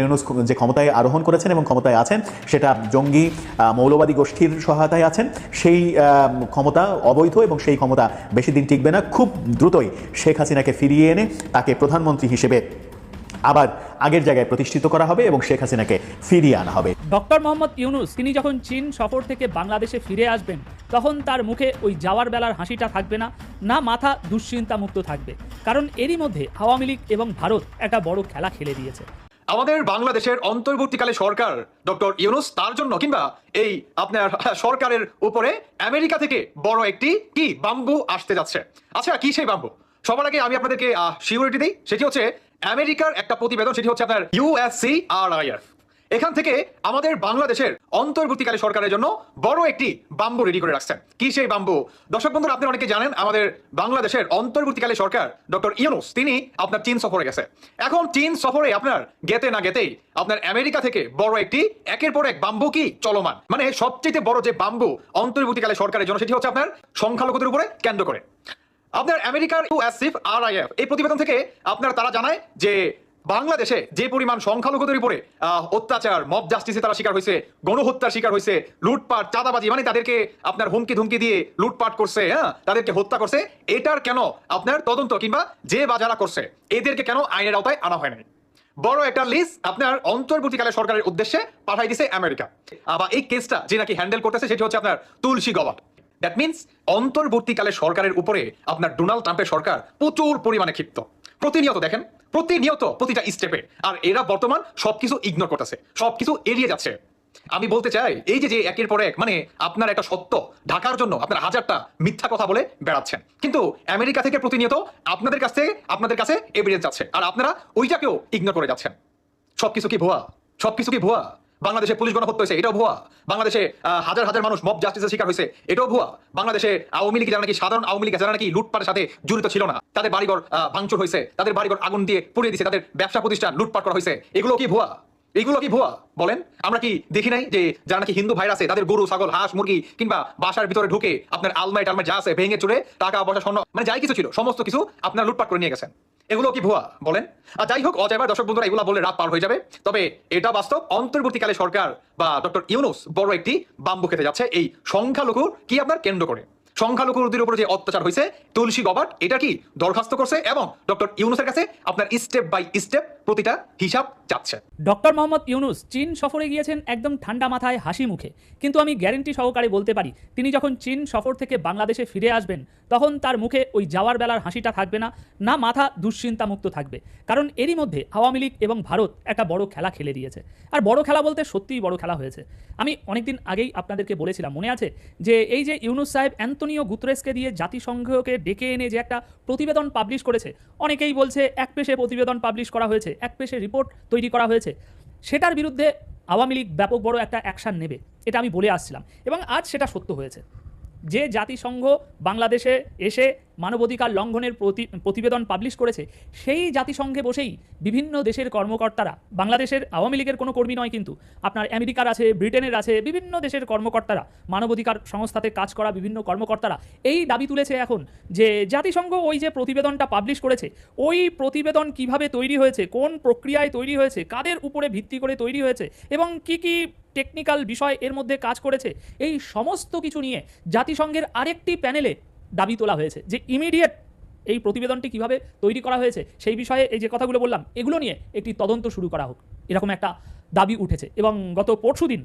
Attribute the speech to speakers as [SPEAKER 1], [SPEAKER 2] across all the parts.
[SPEAKER 1] ইউনুস যে ক্ষমতায় আরোহণ করেছেন এবং ক্ষমতায় আছেন, সেটা জঙ্গি মৌলবাদী গোষ্ঠীর সহায়তায় আছেন। সেই ক্ষমতা অবৈধ এবং সেই ক্ষমতা বেশি দিন টিকবে না। খুব দ্রুতই শেখ হাসিনাকে ফিরিয়ে এনে তাকে প্রধানমন্ত্রী হিসেবে আবার আগের জায়গায় প্রতিষ্ঠিত করা হবে এবং শেখ হাসিনাকে ফিরিয়ে আনা হবে।
[SPEAKER 2] ডক্টর মোহাম্মদ ইউনুস, তিনি যখন চীন সফর থেকে বাংলাদেশে ফিরে আসবেন, তখন তার মুখে ওই যাওয়ার বেলার হাসিটা থাকবে না না মাথা দুশ্চিন্তা মুক্ত থাকবে। কারণ এরই মধ্যে আওয়ামী লীগ এবং ভারত একটা বড় খেলা খেলে দিয়েছে।
[SPEAKER 3] আমাদের বাংলাদেশের অন্তর্বর্তীকালে সরকার, ডক্টর ইউনুস, তার জন্য কিংবা এই আপনার সরকারের উপরে আমেরিকা থেকে বড় একটি কি বাম্বু আসতে যাচ্ছে। আচ্ছা কি সেই বাম্বু? সবার আগে আমি আপনাদেরকে সিউরিটি দিই, সেটি হচ্ছে আমেরিকার একটা প্রতিবেদন, সেটি হচ্ছে আপনার ইউএসসি আর আইএফ এখান থেকে আমাদের বাংলাদেশের অন্তর্বর্তীকালে সরকারের জন্য বড় একটি বাম্বু রেডি করে রাখছেন। কি সেই বাম্বু? দর্শক বন্ধুরা আপনারা অনেকে জানেন, আমাদের বাংলাদেশের অন্তর্বর্তীকালে সরকার ডক্টর ইউনুস, তিনি আপনার চীন সফরে গেছে। এখন চীন সফরে আপনার গেতে না গেতেই আপনার আমেরিকা থেকে বড় একটি, একের পর এক বাম্বু কি চলমান? মানে সবচেয়ে বড় যে বাম্বু অন্তর্বর্তীকালে সরকারের জন্য, সেটি হচ্ছে আপনার সংখ্যালঘুদের উপরে কেন্দ্র করে। আপনার আমেরিকার ইউএসসিফ আর আইএফ এই প্রতিবেদন থেকে আপনার তারা জানায় যে বাংলাদেশে যে পরিমাণ সংখ্যালঘুদের উপরে অত্যাচার, মব জাস্টিসে তারা শিকার হয়েছে, গণহত্যার শিকার হয়েছে, লুটপাট, চাঁদাবাজি মানে তাদেরকে আপনার হুমকি ধুমকি দিয়ে লুটপাট করছে হ্যাঁ? তাদেরকে হত্যা করছে, এটার কেন আপনার তদন্ত কিংবা যে বা যারা করছে, এদেরকে কেন আইনের আওতায় আনা হয় নাই? বড় একটা লিস্ট আপনার অন্তর্বর্তীকালে সরকারের উদ্দেশ্যে পাঠাই দিছে আমেরিকা। আবার এই কেসটা যে নাকি হ্যান্ডেল করতেছে, সেটি হচ্ছে আপনার তুলসী গবাট দ্যাট মিনস অন্তর্বর্তীকালে সরকারের উপরে আপনার ডোনাল্ড ট্রাম্পের সরকার প্রচুর পরিমাণে ক্ষিপ্ত। প্রতিনিয়ত দেখেন প্রতিনিয়ত প্রতিটা স্টেপে আর এরা বর্তমান সবকিছু ইগনোর করতেছে, সবকিছু এড়িয়ে যাচ্ছে। আমি বলতে চাই, এই যে যে একের পর এক মানে আপনার একটা সত্য, ঢাকার জন্য আপনার হাজারটা মিথ্যা কথা বলে বেড়াচ্ছেন। কিন্তু আমেরিকা থেকে প্রতিনিয়ত আপনাদের কাছ থেকে আপনাদের কাছে এভিডেন্স যাচ্ছে। আর আপনারা ওইটাকেও ইগনোর করে যাচ্ছেন। সবকিছু কি ভুয়া? সবকিছু কি ভুয়া? বাংলাদেশে পুলিশ গণহত্যা হয়েছে, এটাও ভুয়া। বাংলাদেশে হাজার হাজার মানুষ মব জাস্টিসের শিকার হয়েছে, এটাও ভুয়া। বাংলাদেশে আওয়ামী লীগ, যারা নাকি সাধারণ আওয়ামী লীগ যারা নাকি লুটপাটের সাথে জড়িত ছিল না। তাদের বাড়িঘর ভাঙচুর হয়েছে, তাদের বাড়িঘর আগুন দিয়ে পুড়িয়ে দিয়েছে, তাদের ব্যবসা প্রতিষ্ঠান লুটপাট করা হয়েছে। এগুলো কি ভুয়া? এগুলো কি ভুয়া? বলেন। আমরা কি দেখি নাই যে যারা নাকি হিন্দু ভাইরাস তাদের গরু, ছাগল, হাঁস, মুরগি কিংবা বাসার ভিতরে ঢুকে আপনার আলমাই টালমাই যা আছে ভেঙে চুরে টাকা পয়সা স্বর্ণ মানে যাই কিছু ছিল, সমস্ত কিছু আপনার লুটপাট করে নিয়ে গেছেন। এগুলো কি ভুয়া? বলেন। আর যাই হোক, অজয়বার দর্শক বন্ধুরা, এগুলো বলে রাত পার হয়ে যাবে। তবে এটা বাস্তব, অন্তর্বর্তীকালে সরকার বা ডক্টর ইউনুস বড় একটি বাম্বু খেতে যাচ্ছে। এই সংখ্যালঘু কি আপনার কেন্দ্র করে? সংখ্যালঘুদের উপরে যে অত্যাচার হয়েছে, তুলসী গবাট এটা কি দরখাস্ত করছে এবং ডক্টর ইউনুসের কাছে আপনার স্টেপ বাই স্টেপ প্রতিটা হিসাব যাচ্ছে?
[SPEAKER 2] ডক্টর মোহাম্মদ ইউনুস চীন সফরে গিয়েছেন একদম ঠান্ডা মাথায়, হাসি মুখে। কিন্তু আমি গ্যারেন্টি সহকারে বলতে পারি, তিনি যখন চীন সফর থেকে বাংলাদেশে ফিরে আসবেন, তখন তার মুখে ওই যাওয়ার বেলার হাসিটা থাকবে না না মাথা দুশ্চিন্তা মুক্ত থাকবে। কারণ এরই মধ্যে আওয়ামী লীগ এবং ভারত একটা বড় খেলা খেলে দিয়েছে। আর বড় খেলা বলতে সত্যিই বড় খেলা হয়েছে। আমি অনেকদিন আগেই আপনাদেরকে বলেছিলাম, মনে আছে? যে এই যে ইউনুস সাহেব অ্যান্তনিও গুতরেসকে দিয়ে জাতিসংঘকে ডেকে এনে যে একটা প্রতিবেদন পাবলিশ করেছে, অনেকেই বলছে এক পেশে প্রতিবেদন পাবলিশ করা হয়েছে, এক পেশে রিপোর্ট তৈরি করা হয়েছে। সেটার বিরুদ্ধে আওয়ামী লীগ ব্যাপক বড় একটা অ্যাকশান নেবে, এটা আমি বলে আসছিলাম এবং আজ সেটা সত্য হয়েছে। যে জাতিসংঘ বাংলাদেশে এসে মানবাধিকার লঙ্ঘনের প্রতি প্রতিবেদন পাবলিশ করেছে, সেই জাতিসংঘে বসেই বিভিন্ন দেশের কর্মকর্তারা, বাংলাদেশের আওয়ামী লীগের কোনো কর্মী নয় কিন্তু, আপনার আমেরিকার আছে, ব্রিটেনের আছে, বিভিন্ন দেশের কর্মকর্তারা, মানবাধিকার সংস্থাতে কাজ করা বিভিন্ন কর্মকর্তারা, এই দাবি তুলেছে এখন যে জাতিসংঘ ওই যে প্রতিবেদনটা পাবলিশ করেছে, ওই প্রতিবেদন কীভাবে তৈরি হয়েছে, কোন প্রক্রিয়ায় তৈরি হয়েছে, কাদের উপরে ভিত্তি করে তৈরি হয়েছে এবং কি কি টেকনিক্যাল বিষয় এর মধ্যে কাজ করেছে, এই সমস্ত কিছু নিয়ে জাতিসংঘের আরেকটি প্যানেলে দাবি তোলা হয়েছে। যে ইমিডিয়েট এই প্রতিবেদনটি কীভাবে তৈরি করা হয়েছে, সেই বিষয়ে এই যে কথাগুলো বললাম, এগুলো নিয়ে একটি তদন্ত শুরু করা হোক। এরকম একটা দাবি উঠেছে এবং গত পরশু দিন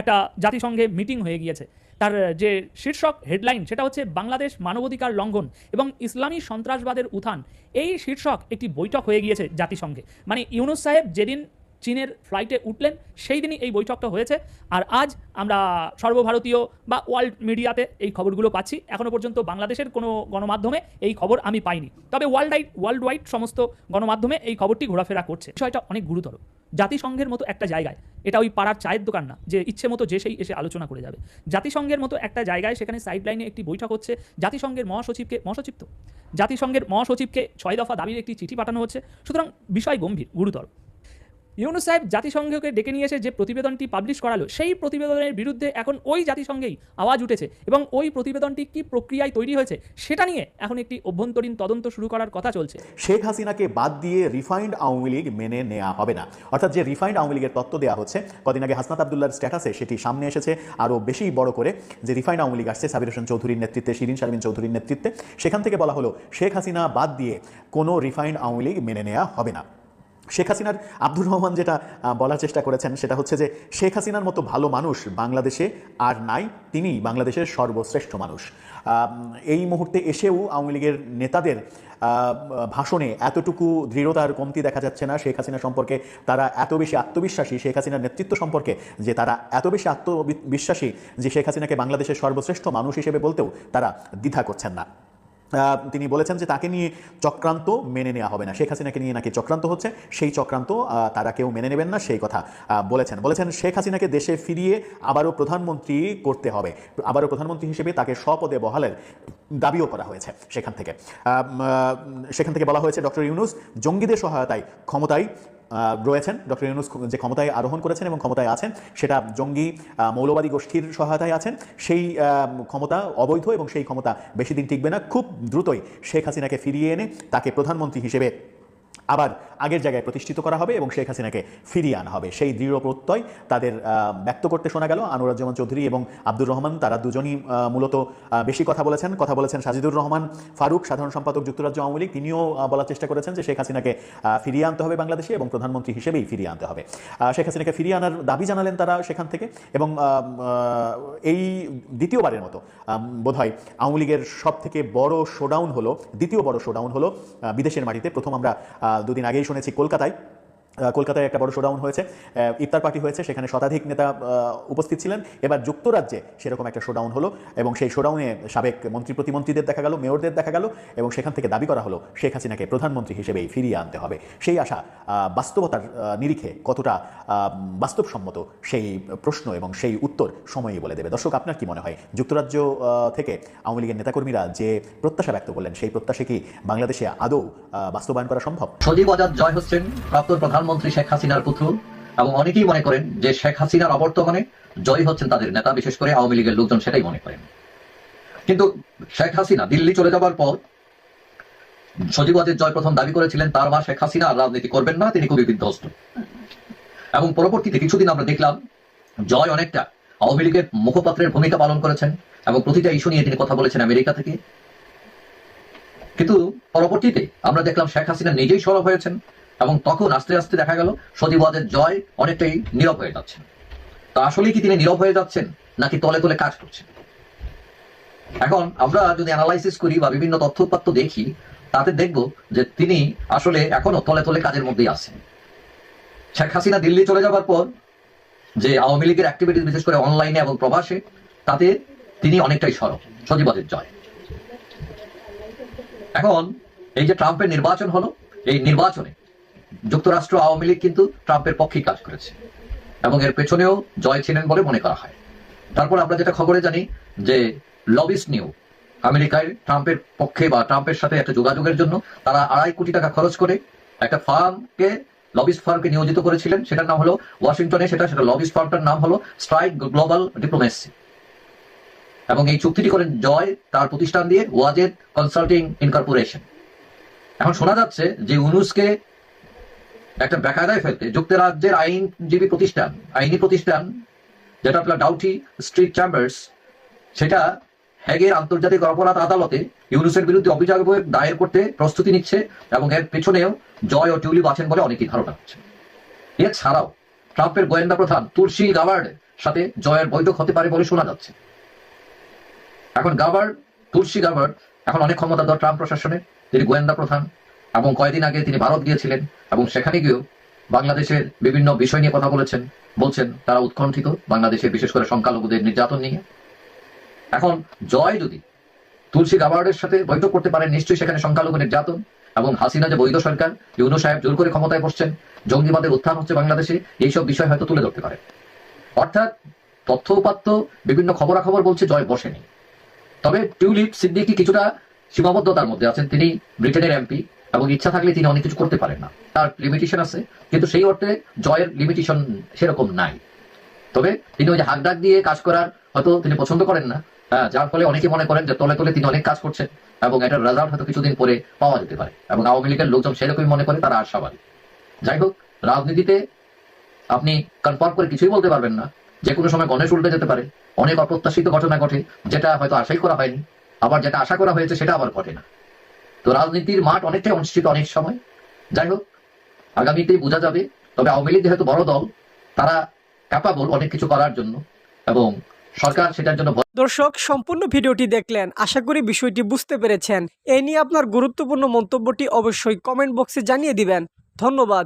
[SPEAKER 2] একটা জাতিসংঘে মিটিং হয়ে গিয়েছে। তার যে শীর্ষক হেডলাইন সেটা হচ্ছে বাংলাদেশ মানবাধিকার লঙ্ঘন এবং ইসলামী সন্ত্রাসবাদের উত্থান। এই শীর্ষক একটি বৈঠক হয়ে গিয়েছে জাতিসংঘে। মানে ইউনুস সাহেব যেদিন চীনের ফ্লাইটে উঠলেন, সেই দিনই এই বৈঠকটা হয়েছে। আর আজ আমরা সর্বভারতীয় বা ওয়ার্ল্ড মিডিয়াতে এই খবরগুলো পাচ্ছি। এখনও পর্যন্ত বাংলাদেশের কোনো গণমাধ্যমে এই খবর আমি পাইনি। তবে ওয়ার্ল্ড আইড ওয়ার্ল্ড ওয়াইড সমস্ত গণমাধ্যমে এই খবরটি ঘোরাফেরা করছে। বিষয়টা অনেক গুরুতর। জাতিসংঘের মতো একটা জায়গায়, এটা ওই পাড়ার চায়ের দোকান না, যে ইচ্ছে মতো যে সেই এসে আলোচনা করে যাবে। জাতিসংঘের মতো একটা জায়গায় সেখানে সাইড লাইনে একটি বৈঠক হচ্ছে। জাতিসংঘের মহাসচিবকে, মহাসচিব তো? জাতিসংঘের মহাসচিবকে ছয় দফা দাবির একটি চিঠি পাঠানো হচ্ছে। সুতরাং বিষয় গম্ভীর, গুরুতর। ইউনুস সাহেব জাতিসংঘকে ডেকে নিয়ে এসে যে প্রতিবেদনটি পাবলিশ করালো, সেই প্রতিবেদনের বিরুদ্ধে এখন ওই জাতিসংঘেই আওয়াজ উঠেছে এবং ওই প্রতিবেদনটি কি প্রক্রিয়ায় তৈরি হয়েছে সেটা নিয়ে এখন একটি অভ্যন্তরীণ তদন্ত শুরু করার কথা চলছে।
[SPEAKER 1] শেখ হাসিনাকে বাদ দিয়ে রিফাইন্ড আওয়ামী লীগ মেনে নেওয়া হবে না। অর্থাৎ যে রিফাইন্ড আওয়ামী লীগের তত্ত্ব দেওয়া হচ্ছে, কদিন আগে হাসনাত আবদুল্লার স্ট্যাটাসে সেটি সামনে এসেছে। আরও বেশি বড় করে যে রিফাইন্ড আওয়ামী লীগ আসছে, সাবির হোসেন চৌধুরীর নেতৃত্বে, শিরিন শারমিন চৌধুরীর নেতৃত্বে, সেখান থেকে বলা হলো, শেখ হাসিনা বাদ দিয়ে কোনো রিফাইন্ড আওয়ামী লীগ মেনে নেওয়া হবে না। শেখ হাসিনার আব্দুর রহমান যেটা বলার চেষ্টা করেছেন সেটা হচ্ছে যে শেখ হাসিনার মতো ভালো মানুষ বাংলাদেশে আর নাই, তিনি বাংলাদেশের সর্বশ্রেষ্ঠ মানুষ। এই মুহূর্তে এসেও আওয়ামী লীগের নেতাদের ভাষণে এতটুকু দৃঢ়তার কমতি দেখা যাচ্ছে না শেখ হাসিনা সম্পর্কে, তারা এত বেশি আত্মবিশ্বাসী শেখ হাসিনার নেতৃত্ব সম্পর্কে যে তারা এত বেশি আত্মবিশ্বাসী যে শেখ হাসিনাকে বাংলাদেশের সর্বশ্রেষ্ঠ মানুষ হিসেবে বলতেও তারা দ্বিধা করছেন না। তিনি বলেছেন যে তাকে নিয়ে চক্রান্ত মেনে নেওয়া হবে না। শেখ হাসিনাকে নিয়ে নাকি চক্রান্ত হচ্ছে, সেই চক্রান্ত তারা কেউ মেনে নেবেন না, সেই কথা বলেছেন। বলেছেন শেখ হাসিনাকে দেশে ফিরিয়ে আবারও প্রধানমন্ত্রী করতে হবে। আবারও প্রধানমন্ত্রী হিসেবে তাকে স্বপদে বহালের দাবিও করা হয়েছে সেখান থেকে। সেখান থেকে বলা হয়েছে, ডক্টর ইউনুস, জঙ্গিদের সহায়তায় ক্ষমতায় রয়েছেন। ডক্টর ইউনুস যে ক্ষমতায় আরোহণ করেছেন এবং ক্ষমতায় আছেন, সেটা জঙ্গি মৌলবাদী গোষ্ঠীর সহায়তায় আছেন। সেই ক্ষমতা অবৈধ এবং সেই ক্ষমতা বেশি দিন টিকবে না। খুব দ্রুতই শেখ হাসিনাকে ফিরিয়ে এনে তাকে প্রধানমন্ত্রী হিসেবে আবার আগের জায়গায় প্রতিষ্ঠিত করা হবে এবং শেখ হাসিনাকে ফিরিয়ে আনা হবে। সেই দৃঢ় প্রত্যয় তাদের ব্যক্ত করতে শোনা গেল। আনুরাজ্জামান চৌধুরী এবং আব্দুর রহমান, তারা দুজনই মূলত বেশি কথা বলেছেন। কথা বলেছেন সাজিদুর রহমান, ফারুক, সাধারণ সম্পাদক, যুক্তরাজ্য আওয়ামী লীগ, তিনিও বলার চেষ্টা করেছেন যে শেখ হাসিনাকে ফিরিয়ে আনতে হবে বাংলাদেশে এবং প্রধানমন্ত্রী হিসেবেই ফিরিয়ে আনতে হবে। শেখ হাসিনাকে ফিরিয়ে আনার দাবি জানালেন তারা সেখান থেকে এবং এই দ্বিতীয়বারের মতো বোধ হয় আওয়ামী লীগের সব থেকে বড় শোডাউন হলো, দ্বিতীয় বড় শোডাউন হলো বিদেশের মাটিতে প্রথম আমরা দুদিন আগেই শুনেছি কলকাতায়। কলকাতায় একটা বড় শোডাউন হয়েছে। ইফতার পার্টি হয়েছে, সেখানে শতাধিক নেতা উপস্থিত ছিলেন। এবার যুক্তরাজ্যে সেরকম একটা শোডাউন হলো এবং সেই শোডাউনে সাবেক মন্ত্রী, প্রতিমন্ত্রীদের দেখা গেল, মেয়রদের দেখা গেল এবং সেখান থেকে দাবি করা হলো শেখ হাসিনাকে প্রধানমন্ত্রী হিসেবেই ফিরিয়ে আনতে হবে। সেই আশা বাস্তবতার নিরিখে কতটা বাস্তবসম্মত সেই প্রশ্ন এবং সেই উত্তর সময়ই বলে দেবে। দর্শক, আপনার কি মনে হয়? যুক্তরাজ্য থেকে আওয়ামী লীগের নেতাকর্মীরা যে প্রত্যাশা ব্যক্ত করলেন, সেই প্রত্যাশা কি বাংলাদেশে আদৌ বাস্তবায়ন করা সম্ভব?
[SPEAKER 4] সজীব আজাদ, জয় হচ্ছেন প্রাক্তন প্রধানমন্ত্রী শেখ হাসিনার পুত্র এবং অনেকেই মনে করেন যে শেখ হাসিনার অবর্তমানে জয় হচ্ছেন তাদের নেতা, বিশেষ করে আওয়ামী লীগের লোকজন সেটাই মনে করেন। কিন্তু শেখ হাসিনা দিল্লি চলে যাবার পর সজীব আজাদ জয় প্রথম দাবি করেছিলেন, তার মা শেখ হাসিনা আর রাজনীতি করবেন না, তিনি খুবই বিধ্বস্ত। এবং পরবর্তীতে কিছুদিন আমরা দেখলাম, জয় অনেকটা আওয়ামী লীগের মুখপাত্রের ভূমিকা পালন করেছেন এবং প্রতিটা ইস্যু নিয়ে তিনি কথা বলেছেন আমেরিকা থেকে। কিন্তু পরবর্তীতে আমরা দেখলাম শেখ হাসিনা নিজেই সরব হয়েছেন। এবং তখন আস্তে আস্তে দেখা গেল সজীবাদের জয় অনেকটাই নীরব হয়ে যাচ্ছে। তা আসলেই কি তিনি নীরব হয়ে যাচ্ছেন, নাকি তলে তলে কাজ করছেন? এখন আমরা যদি অ্যানালাইসিস করি বা বিভিন্ন তথ্য উপাত্ত দেখি, তাতে দেখব যে তিনি আসলে এখনও তলে তলে কাজের মধ্যেই আছেন। শেখ হাসিনা দিল্লি চলে যাবার পর যে আওয়ামী লীগের অ্যাক্টিভিটিস বিশেষ করে অনলাইনে এবং প্রবাসে, তাতে তিনি অনেকটাই সরব সজীবাদের জয়। এখন এই যে ট্রাম্পের নির্বাচন হলো, এই নির্বাচনে যুক্তরাষ্ট্র আওয়ামী লীগ কিন্তু ট্রাম্পের পক্ষেই কাজ করেছে। এবং এর পেছনেও জয় ছিলেন বলে মনে করা হয়। তারপর আমরা যেটা খবরে জানি যে লবিস নিউ, আমেরিকায় ট্রাম্পের পক্ষে বা ট্রাম্পের সাথে একটা যোগাযোগের জন্য তারা আড়াই কোটি টাকা খরচ করে একটা ফার্মকে, লবিস ফার্মকে নিয়োজিত করেছিলেন। সেটার নাম হলো ওয়াশিংটনে, সেটা সেটা লবিস ফার্মটার নাম হলো স্ট্রাইক গ্লোবাল ডিপ্লোমেসি। এবং এই চুক্তিটি করেন জয় তার প্রতিষ্ঠান দিয়ে ওয়াজেদ কনসাল্টিং ইনকর্পোরেশন। এখন শোনা যাচ্ছে যে উনুসকে একটা বেকায়দায় ফেলতে যুক্তরাজ্যের আইনজীবী প্রতিষ্ঠান, আইনি প্রতিষ্ঠান, যেটা আপনার ডাউটি স্ট্রিট চ্যাম্বার্স সেটা হ্যাগের আন্তর্জাতিক অপরাধ আদালতে ইউনুসের বিরুদ্ধে অভিযোগ দায়ের করতে প্রস্তুতি নিচ্ছে এবং এর পেছনেও জয় ও টিউলিপ আছেন বলে অনেকেই ধারণা করছে। এছাড়াও ট্রাম্পের গোয়েন্দা প্রধান তুলসী গাবার্ডের সাথে জয়ের বৈঠক হতে পারে বলে শোনা যাচ্ছে। এখন গাবার্ড তুলসী গাবার্ড এখন অনেক ক্ষমতাধর ট্রাম্প প্রশাসনে তিনি গোয়েন্দা প্রধান এবং কয়েকদিন আগে তিনি ভারত গিয়েছিলেন এবং সেখানে গিয়েও বাংলাদেশের বিভিন্ন বিষয় নিয়ে কথা বলেছেন, বলছেন, তারা উৎকণ্ঠিত বাংলাদেশে বিশেষ করে সংখ্যালঘুদের নির্যাতন নিয়ে। এখন জয় যদি তুলসী গাবার্ডের সাথে বৈঠক করতে পারেন, নিশ্চয়ই সেখানে সংখ্যালঘু নির্যাতন এবং হাসিনা যে বৈধ সরকার ইউনো সাহেব জোর করে ক্ষমতায় বসছেন, জঙ্গিবাদের উত্থান হচ্ছে বাংলাদেশে, এইসব বিষয় হয়তো তুলে ধরতে পারে। অর্থাৎ তথ্য উপাত্ত বিভিন্ন খবরাখবর বলছে জয় বসেনি। তবে টিউলিপ সিদ্দিকি কিছুটা সীমাবদ্ধতার মধ্যে আছেন। তিনি ব্রিটেনের এমপি এবং ইচ্ছা থাকলে তিনি অনেক কিছু করতে পারেন না। তার লিমিটেশন আছে, কিন্তু সেই অর্থে জয়ের লিমিটেশন সেরকম নাই। তবে তিনি ওই যে হাক ডাক দিয়ে কাজ করার হয়তো তিনি পছন্দ করেন না যার ফলে অনেকে মনে করেন যে তলে তলে তিনি অনেক কাজ করছেন এবং এটার রেজাল্ট হয়তো কিছুদিন পরে পাওয়া যেতে পারে। এবং আওয়ামী লীগের লোকজন সেরকমই মনে করে, তারা আশাবাদী যাই হোক, রাজনীতিতে আপনি কনফার্ম করে কিছুই বলতে পারবেন না। যে কোনো সময় গণেশ উল্টে যেতে পারে। অনেক অপ্রত্যাশিত ঘটনা ঘটে, যেটা হয়তো আশাই করা হয়নি। আবার যেটা আশা করা হয়েছে, সেটা আবার ঘটে না। তো রাজনীতির মাঠ অনেকটাই অনুষ্ঠিত অনেক সময়। যাই হোক আগামীতেই বোঝা যাবে, তবে আওয়ামী লীগ যেহেতু বড় দল, তারা ক্যাপাবল অনেক কিছু করার জন্য এবং সরকার সেটার জন্য
[SPEAKER 5] দর্শক, সম্পূর্ণ ভিডিওটি দেখলেন। আশা করি বিষয়টি বুঝতে পেরেছেন। এ নিয়ে আপনার গুরুত্বপূর্ণ মন্তব্যটি অবশ্যই কমেন্ট বক্সে জানিয়ে দিবেন। ধন্যবাদ।